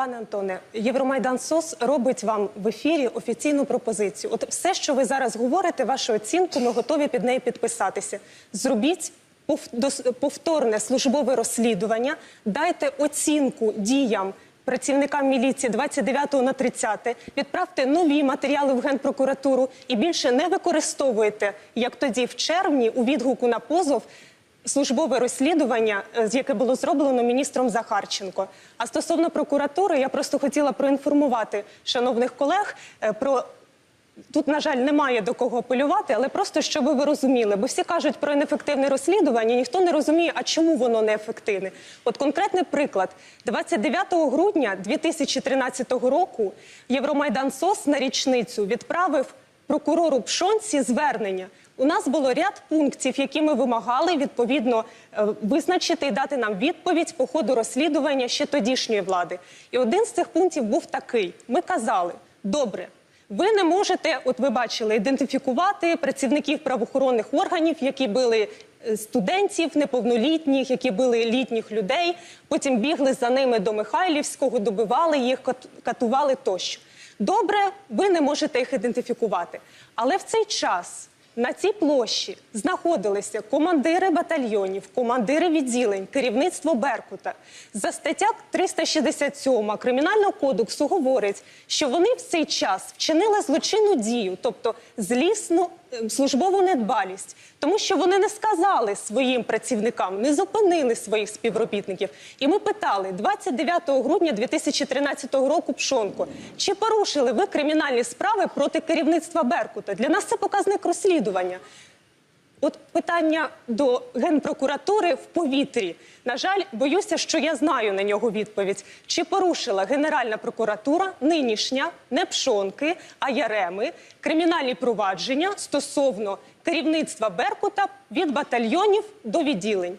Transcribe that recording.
Пане Антоне, Євромайдан СОС робить вам в ефірі офіційну пропозицію. От все, що ви зараз говорите, вашу оцінку, ми готові під неї підписатися. Зробіть пов- повторне службове розслідування, дайте оцінку діям. Працівникам міліції 29 на 30, відправте нові матеріали в генпрокуратуру і більше не використовуйте, як тоді в червні у відгуку на позов службове розслідування, е, яке було зроблено міністром Захарченко. А стосовно прокуратури, я просто хотіла проінформувати шановних колег е, про. Тут, на жаль, немає до кого апелювати, але просто щоб ви розуміли, бо всі кажуть про неефективне розслідування, ніхто не розуміє, а чому воно неефективне. От конкретний приклад: 29 грудня 2013 року Євромайдан СОС на річницю відправив прокурору Пшонці звернення. У нас було ряд пунктів, які ми вимагали відповідно е, визначити і дати нам відповідь по ходу розслідування ще тодішньої влади. І один з цих пунктів був такий: ми казали, добре. Ви не можете, от ви бачили, ідентифікувати працівників правоохоронних органів, які били е, студентів неповнолітніх, які били літніх людей. Потім бігли за ними до Михайлівського, добивали їх, катували тощо. Добре, ви не можете їх ідентифікувати. Але в цей час на цій площі знаходилися командири батальйонів, командири відділень, керівництво Беркута. За стаття 367 Кримінального кодексу говорить, що вони в цей час вчинили злочинну дію, тобто злісну е, службову недбалість, тому що вони не сказали своїм працівникам, не зупинили своїх співробітників. І ми питали 29 грудня 2013 року Пшонко, чи порушили ви кримінальні справи проти керівництва Беркута? Для нас це показник розслідування. От питання до генпрокуратури в повітрі. На жаль, боюся, що я знаю на нього відповідь. Чи порушила Генеральна прокуратура нинішня не пшонки, а яреми кримінальні провадження стосовно керівництва Беркута від батальйонів до відділень?